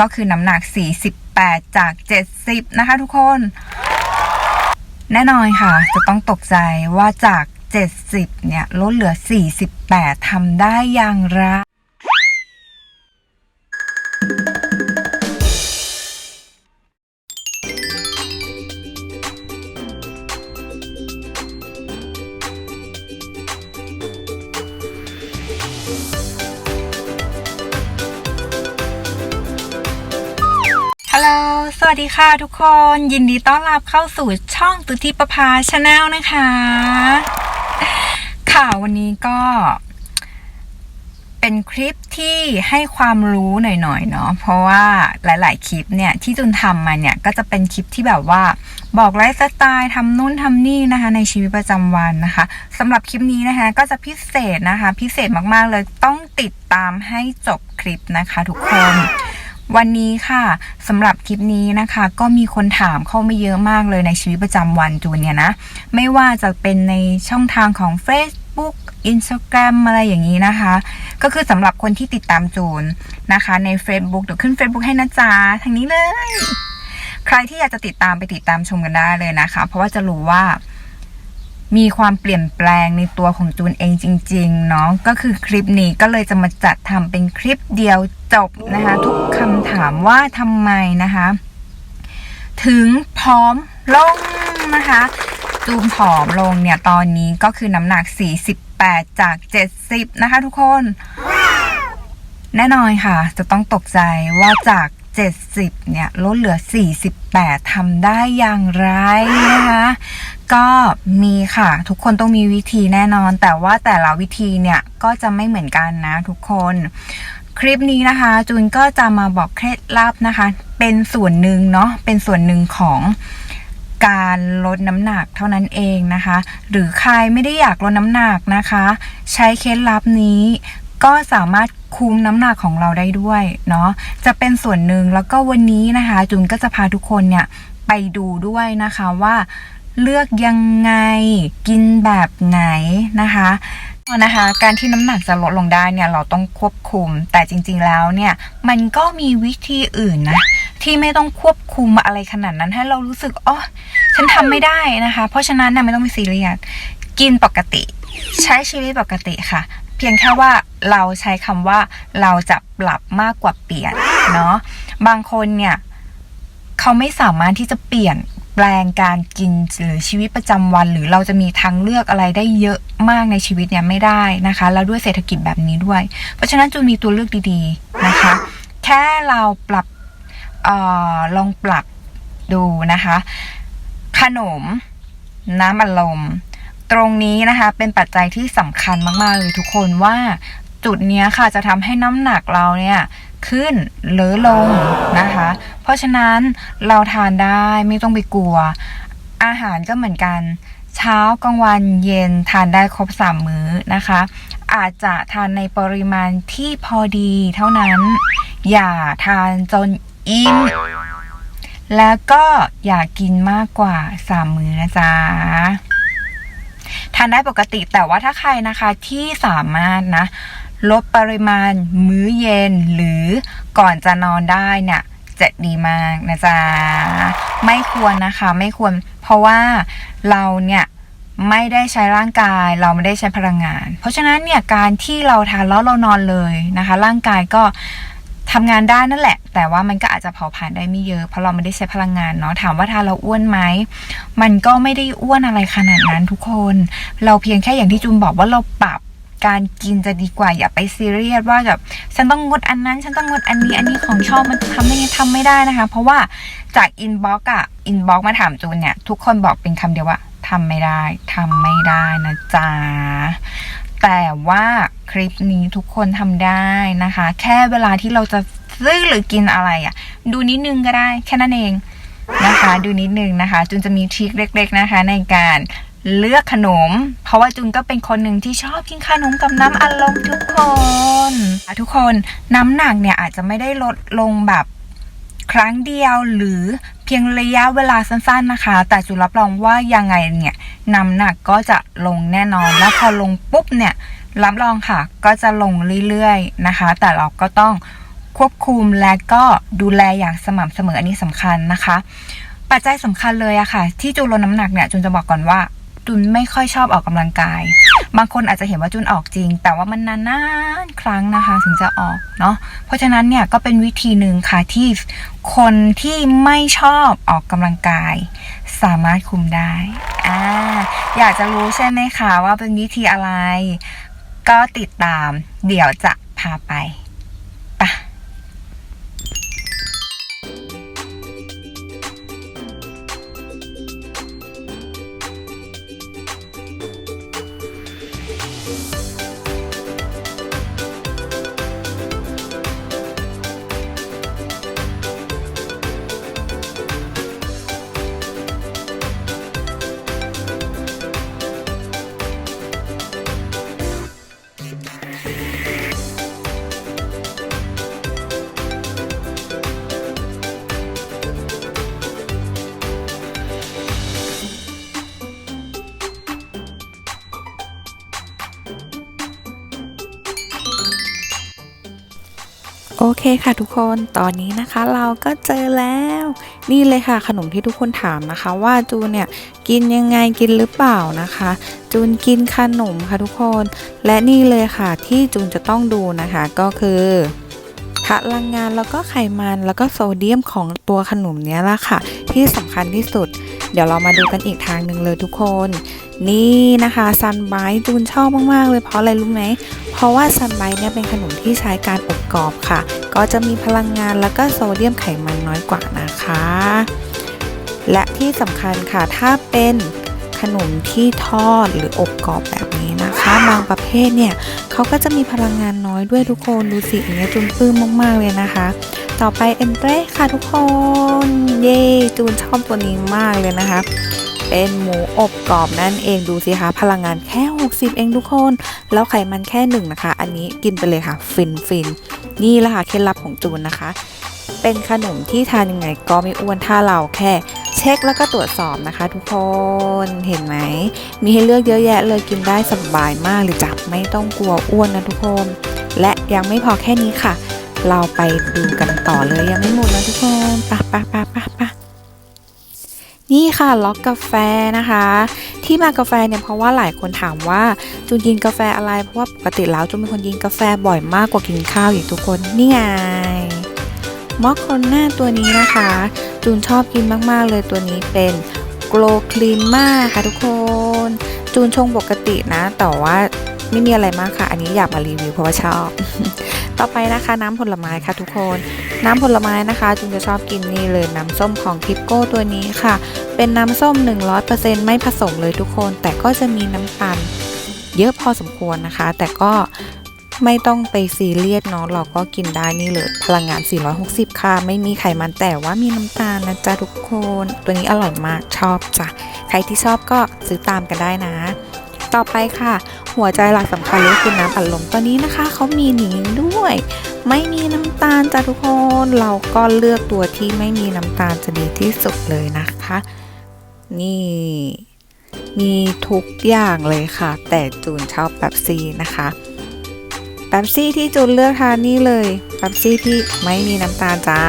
ก็คือน้ำหนัก 48 จาก 70 นะคะทุกคน แน่นอนค่ะ จะต้องตกใจว่าจาก 70 เนี่ย ลดเหลือ 48ทำได้อย่างไร วัสดีค่ะทุกคน ยินดีต้อนรับเข้าสู่ช่องตุติประภาชาแนลนะคะ ค่ะวันนี้ก็ เป็นคลิปที่ให้ความรู้หน่อยๆเนาะเพราะว่าหลาย ๆ คลิปเนี่ยที่จุนทำมาเนี่ยก็จะเป็นคลิปที่แบบว่าบอกไลฟ์สไตล์ทำนู่นทำนี่นะคะ ในชีวิตประจำวันนะคะสำหรับคลิปนี้นะคะ ก็จะพิเศษนะคะ พิเศษมากๆเลยต้องติดตามให้จบคลิปนะคะ ทุกคน วันนี้ค่ะสำหรับคลิปนี้นะคะ ก็มีคนถามเข้ามาเยอะมากเลยในชีวิตประจำวันจูนเนี่ยนะ ไม่ว่าจะเป็นในช่องทางของ Facebook Instagram อะไรอย่างนี้นะคะ ก็คือสำหรับคนที่ติดตามจูนนะคะ ใน Facebook เดี๋ยวขึ้น Facebook ให้นะจ๊ะทางนี้เลย ใครที่อยากจะติดตามไปติดตามชมกันได้เลยนะคะ เพราะว่าจะรู้ว่า มีความเปลี่ยนแปลงในตัวของจูนเองจริงๆเนาะก็คือคลิปนี้ก็เลยจะมาจัดทำเป็นคลิปเดียวจบนะคะ ทุกคำถามว่าทำไมนะคะ ถึงผอมลงนะคะจูนผอมลงเนี่ยตอนนี้ก็คือน้ำหนัก 48 จาก 70 นะคะทุกคน แน่นอนค่ะ จะต้องตกใจว่าจาก 70 เนี่ย ลดเหลือ 48ทำได้อย่างไรนะคะ ก็มีค่ะ ทุกคนต้องมีวิธีแน่นอน แต่ว่าแต่ละวิธีเนี่ย ก็จะไม่เหมือนกันนะทุกคน คลิปนี้นะคะ จูนก็จะมาบอกเคล็ดลับนะคะ เป็นส่วนหนึ่งเนาะ เป็นส่วนหนึ่งของการลดน้ำหนักเท่านั้นเองนะคะ หรือใครไม่ได้อยากลดน้ำหนักนะคะ ใช้เคล็ดลับนี้ ก็สามารถคุมน้ำหนักของเราได้ด้วยเนาะจะเป็นส่วนหนึ่งแล้วก็วันนี้นะคะ จุนก็จะพาทุกคนเนี่ยไปดูด้วยนะคะว่าเลือกยังไงกินแบบไหนนะคะนะคะการที่น้ำหนักจะลดลงได้เนี่ยเราต้องควบคุม แต่จริง ๆแล้วเนี่ยมันก็มีวิธีอื่นนะที่ไม่ต้องควบคุมอะไรขนาดนั้นให้เรารู้สึกอ๋อฉันทำไม่ได้นะคะ เพราะฉะนั้นเนี่ยไม่ต้องไปซีเรียสกินปกติ ใช้ชีวิตปกติค่ะ เพียงแค่ว่าเราใช้คำว่าเราจะปรับมากกว่าเปลี่ยนเนาะบางคนเนี่ยเขาไม่สามารถที่จะเปลี่ยนแปลงการกินหรือชีวิตประจำวัน หรือเราจะมีทางเลือกอะไรได้เยอะมากในชีวิตเนี่ยไม่ได้นะคะ แล้วด้วยเศรษฐกิจแบบนี้ด้วย เพราะฉะนั้นจูนมีตัวเลือกดีๆนะคะ แค่เราปรับออลองปรับดูนะคะ ขนมน้ำอัดลม ตรงนี้นะคะเป็นปัจจัยที่สำคัญมาก ๆ เลยทุกคนว่าจุดเนี้ยค่ะจะทำให้น้ำหนักเราเนี่ยขึ้นหรือลงนะคะ เพราะฉะนั้นเราทานได้ไม่ต้องไปกลัว อาหารก็เหมือนกัน เช้ากลางวันเย็นทานได้ครบสามมื้อนะคะ อาจจะทานในปริมาณที่พอดีเท่านั้น อย่าทานจนอิ่มแล้วก็อย่ากินมากกว่าสามมื้อนะจ๊ะ ทานได้ปกติแต่ว่าถ้าใครนะคะที่สามารถนะลดปริมาณมื้อเย็นหรือก่อนจะนอนได้เนี่ยจะดีมากนะจ๊ะไม่ควรนะคะไม่ควร เพราะว่าเราเนี่ยไม่ได้ใช้ร่างกายเราไม่ได้ใช้พลังงาน เพราะฉะนั้นเนี่ยการที่เราทานแล้วเรานอนเลยนะคะ ร่างกายก็ ทำงานได้นั่นแหละ แต่ว่ามันก็อาจจะเผาผลาญได้ไม่เยอะ เพราะเราไม่ได้ใช้พลังงานเนาะถามว่าทานเราอ้วนไหมมันก็ไม่ได้อ้วนอะไรขนาดนั้นทุกคน เราเพียงแค่อย่างที่จูนบอกว่าเราปรับการกินจะดีกว่าอย่าไปซีเรียสว่าแบบฉันต้องงดอันนั้น ฉันต้องงดอันนี้อันนี้ของชอบมันทำได้ไงทำไม่ได้นะคะ เพราะว่าจากอินบ็อกอะอินบ็อกมาถามจูนเนี่ย ทุกคนบอกเป็นคำเดียวว่าทำไม่ได้ทำไม่ได้นะจ๊ะ แต่ว่าคลิปนี้ทุกคนทำได้นะคะ แค่เวลาที่เราจะซื้อหรือกินอะไรอะ่ะ ดูนิดนึงก็ได้แค่นั้นเองนะคะ ดูนิดนึงนะคะ จุนจะมีทริคเล็ก ๆนะคะ ในการเลือกขนม เพราะว่าจุนก็เป็นคนหนึ่งที่ชอบกินขนมกับน้ำอัดลมทุกคนทุกคนน้ำหนักเนี่ยอาจจะไม่ได้ลดลงแบบครั้งเดียวหรือเพียงระยะเวลาสั้นๆนะคะ แต่จุนรับรองว่ายังไงเนี่ย น้ำหนักก็จะลงแน่นอน แล้วพอลงปุ๊บเนี่ยรับรองค่ะ ก็จะลงเรื่อยๆนะคะ แต่เราก็ต้องควบคุมและก็ดูแลอย่างสม่ำเสมออันนี้สำคัญนะคะ ปัจจัยสำคัญเลยอะค่ะ ที่จูนลดน้ำหนักเนี่ยจูนจะบอกก่อนว่าจูนไม่ค่อยชอบออกกำลังกาย บางคนอาจจะเห็นว่าจุนออกจริง แต่ว่ามันนานๆครั้งนะคะถึงจะออกเนาะเพราะฉะนั้นเนี่ยก็เป็นวิธีหนึ่งค่ะที่คนที่ไม่ชอบออกกำลังกาย สามารถคุมได้อ่าอยากจะรู้ใช่ไหมคะว่าเป็นวิธีอะไร ก็ติดตามเดี๋ยวจะพาไป โอเคค่ะทุกคนตอนนี้นะคะเราก็เจอแล้ว นี่เลยค่ะขนมที่ทุกคนถามนะคะ ว่าจูนเนี่ยกินยังไงกินหรือเปล่านะคะ จูนกินขนมค่ะทุกคน และนี่เลยค่ะที่จูนจะต้องดูนะคะก็คือพลังงานแล้วก็ไขมันแล้วก็โซเดียมของตัวขนมเนี้ยละค่ะ ที่สำคัญที่สุด เดี๋ยวเรามาดูกันอีกทางหนึ่งเลยทุกคน นี่นะคะซันไบจูนชอบมาก ๆ เลยเพราะอะไรรู้ไหม เพราะว่าซันไบเนี่ยเป็นขนมที่ใช้การอบกรอบค่ะ ก็จะมีพลังงานแล้วก็โซเดียมไขมันน้อยกว่านะคะ และที่สำคัญค่ะถ้าเป็นขนมที่ทอดหรืออบกรอบแบบนี้นะคะบางประเภทเนี่ยเขาก็จะมีพลังงานน้อยด้วยทุกคนดูสิอย่างเงี้ยจูนปื้มมากๆเลยนะคะ ต่อไปเอนเตรค่ะทุกคน เย้จูนชอบตัวนี้มากเลยนะคะ เป็นหมูอบกรอบนั่นเองดูสิคะพลังงานแค่ 60 เองทุกคน แล้วไขมันแค่หนึ่งนะคะ อันนี้กินไปเลยค่ะ ฟินฟินนี่แหละค่ะเคล็ดลับของจูนนะคะ เป็นขนมที่ทานยังไงก็ไม่อ้วนถ้าเราแค่เช็คแล้วก็ตรวจสอบนะคะ ทุกคนเห็นไหม มีให้เลือกเยอะแยะเลยกินได้สบายมากเลยจ้ะไม่ต้องกลัวอ้วนนะทุกคน และยังไม่พอแค่นี้ค่ะ เราไปดูกันต่อเลยยังไม่หมดนะทุกคนปะปะปะปะปะ นี่ค่ะล็อกกาแฟนะคะ ที่มากาแฟเนี่ยเพราะว่าหลายคนถามว่าจูนกินกาแฟอะไร เพราะว่าปกติแล้วจูนเป็นคนกินกาแฟบ่อยมากกว่ากินข้าวอีกทุกคนนี่ไงมอคโคน่าตัวนี้นะคะจูนชอบกินมากๆเลยตัวนี้เป็นโกลคลีนมาค่ะทุกคน จูนชงปกตินะ แต่ว่าไม่มีอะไรมากค่ะ อันนี้อยากมารีวิวเพราะว่าชอบ ต่อไปนะคะน้ำผลไม้ค่ะทุกคน น้ำผลไม้นะคะจูนจะชอบกินนี่เลยน้ำส้มของทิปโก้ตัวนี้ค่ะ เป็นน้ำส้ม 100%ไม่ผสมเลยทุกคน แต่ก็จะมีน้ำตาลเยอะพอสมควรนะคะ แต่ก็ไม่ต้องไปซีเรียสเนาะเราก็กินได้นี่เลยพลังงาน 460 ค่ะ ไม่มีไขมันแต่ว่ามีน้ำตาลนะจ๊ะทุกคน ตัวนี้อร่อยมากชอบจ้ะใครที่ชอบก็ซื้อตามกันได้นะ ต่อไปค่ะ หัวใจหลักสำคัญเลยคือน้ำอัดลมตัวนี้นะคะ เขามีหนิงด้วย ไม่มีน้ำตาลจ้ะทุกคน เราก็เลือกตัวที่ไม่มีน้ำตาลจะดีที่สุดเลยนะคะ นี่ มีทุกอย่างเลยค่ะ แต่จูนชอบแบบซีนะคะแบบซี่ที่จูนเลือกทานนี่เลยแบบซี่ที่ไม่มีน้ำตาลจ้า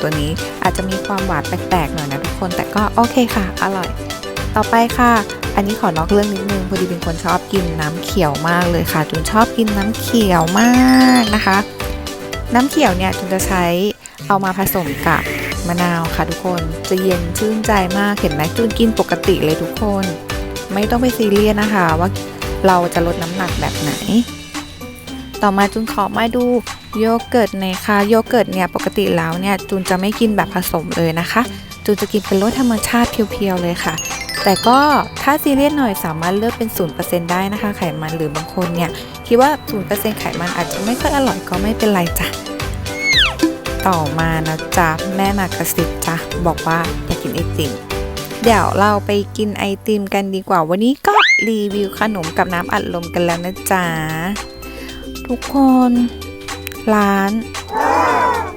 ตัวนี้อาจจะมีความหวานแปลกๆหน่อยนะทุกคนแต่ก็โอเคค่ะ อร่อย ต่อไปค่ะ อันนี้ขอนอกเรื่องนิดนึงพอดีเป็นคนชอบกินน้ำเขียวมากเลยค่ะจูนชอบกินน้ำเขียวมากนะคะ น้ำเขียวเนี่ยจูนจะใช้เอามาผสมกับมะนาวค่ะทุกคนจะเย็นชื่นใจมากเห็นไหมจูนกินปกติเลยทุกคน ไม่ต้องไปซีเรียสนะคะ ว่าเราจะลดน้ำหนักแบบไหน ต่อมาจูนขอมาดูโยเกิร์ตหน่อยค่ะโยเกิร์ตเนี่ยปกติแล้วเนี่ยจูนจะไม่กินแบบผสมเลยนะคะจูนจะกินเป็นรสธรรมชาติเพียวๆเลยค่ะ แต่ก็ถ้าซีเรียสหน่อยสามารถเลือกเป็น 0%ได้นะคะ ไขมันหรือบางคนเนี่ยคิดว่า 0%ไขมันอาจจะไม่ค่อยอร่อยก็ไม่เป็นไรจ้ะ ต่อมานะจ๊ะ แม่มากระซิบจ้ะ บอกว่าอยากกินไอติมเดี๋ยวเราไปกินไอติมกันดีกว่า วันนี้ก็รีวิวขนมกับน้ำอัดลมกันแล้วนะจ๊ะ ทุกคน ร้าน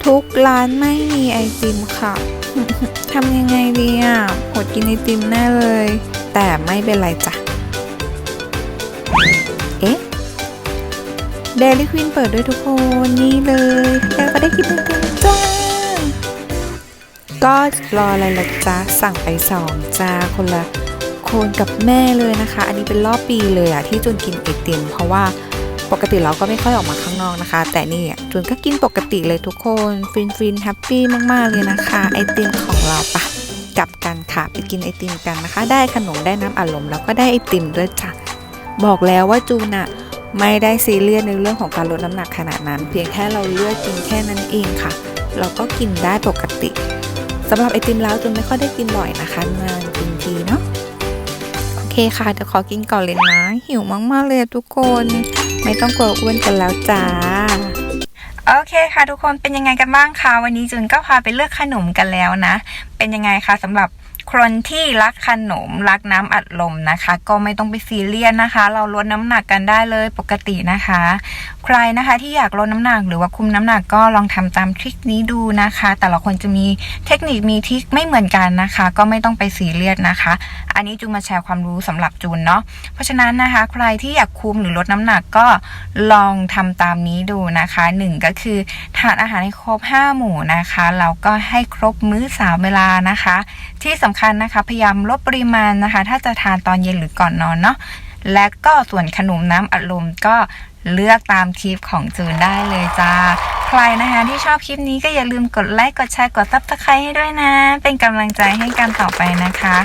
ทุกร้านไม่มีไอติมค่ะ ทำยังไงดีอะอดกินไอติมแน่เลย แต่ไม่เป็นไรจ้ะ เอ๊ะเดลิควินเปิดด้วยทุกคนนี่เลยแล้วก็ได้กินเต็มจ้าก็รออะไรละจ๊ะ สั่งไปสองจ้าคนละคนกับแม่เลยนะคะ อันนี้เป็นรอบปีเลยอะที่จูนกินไอติมเพราะว่า ปกติเราก็ไม่ค่อยออกมาข้างนอกนะคะ แต่นี่จูนก็กินปกติเลยทุกคนฟินฟินแฮปปี้มากๆเลยนะคะ ไอติมของเราปะกลับกันค่ะไปกินไอติมกันนะคะ ได้ขนมได้น้ำอัดลมแล้วก็ได้ไอติมด้วยจ้ะบอกแล้วว่าจูนอะไม่ได้ซีเรียสในเรื่องของการลดน้ำหนักขนาดนั้น เพียงแค่เราเลือกกินแค่นั้นเองค่ะ เราก็กินได้ปกติสำหรับไอติมแล้วจูนไม่ค่อยได้กินบ่อยนะคะนานกินทีเนาะโอเคค่ะเดี๋ยวขอกินก่อนเลยนะหิวมากๆเลยทุกคน ไม่ต้องกลัวอ้วนกันแล้วจ้า โอเคค่ะทุกคนเป็นยังไงกันบ้างคะวันนี้จุนก็พาไปเลือกขนมกันแล้วนะ เป็นยังไงคะสำหรับ คนที่รักขนมรักน้ำอัดลมนะคะ ก็ไม่ต้องไปซีเรียสนะคะ เราลดน้ำหนักกันได้เลยปกตินะคะ ใครนะคะที่อยากลดน้ำหนักหรือว่าคุมน้ำหนักก็ลองทำตามทริคนี้ดูนะคะ แต่ละคนจะมีเทคนิคมีทริคไม่เหมือนกันนะคะ ก็ไม่ต้องไปซีเรียสนะคะ อันนี้จูนมาแชร์ความรู้สำหรับจูนเนาะเพราะฉะนั้นนะคะ ใครที่อยากคุมหรือลดน้ำหนักก็ลองทำตามนี้ดูนะคะหนึ่งก็คือทานอาหารให้ครบ 5 หมู่นะคะแล้วก็ให้ครบมื้อสามเวลานะคะ ที่สำคัญนะคะ พยายามลดปริมาณนะคะ ถ้าจะทานตอนเย็นหรือก่อนนอนเนาะและก็ส่วนขนมน้ำอัดลมก็เลือกตามคลิปของจูนได้เลยจ้า ใครนะคะที่ชอบคลิปนี้ก็อย่าลืมกดไลค์ กดแชร์ กดซับสไครต์ให้ด้วยนะ เป็นกำลังใจให้กันต่อไปนะคะ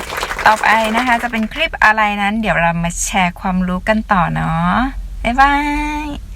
ต่อไปนะคะจะเป็นคลิปอะไรนั้น เดี๋ยวเรามาแชร์ความรู้กันต่อเนาะ บ๊ายบาย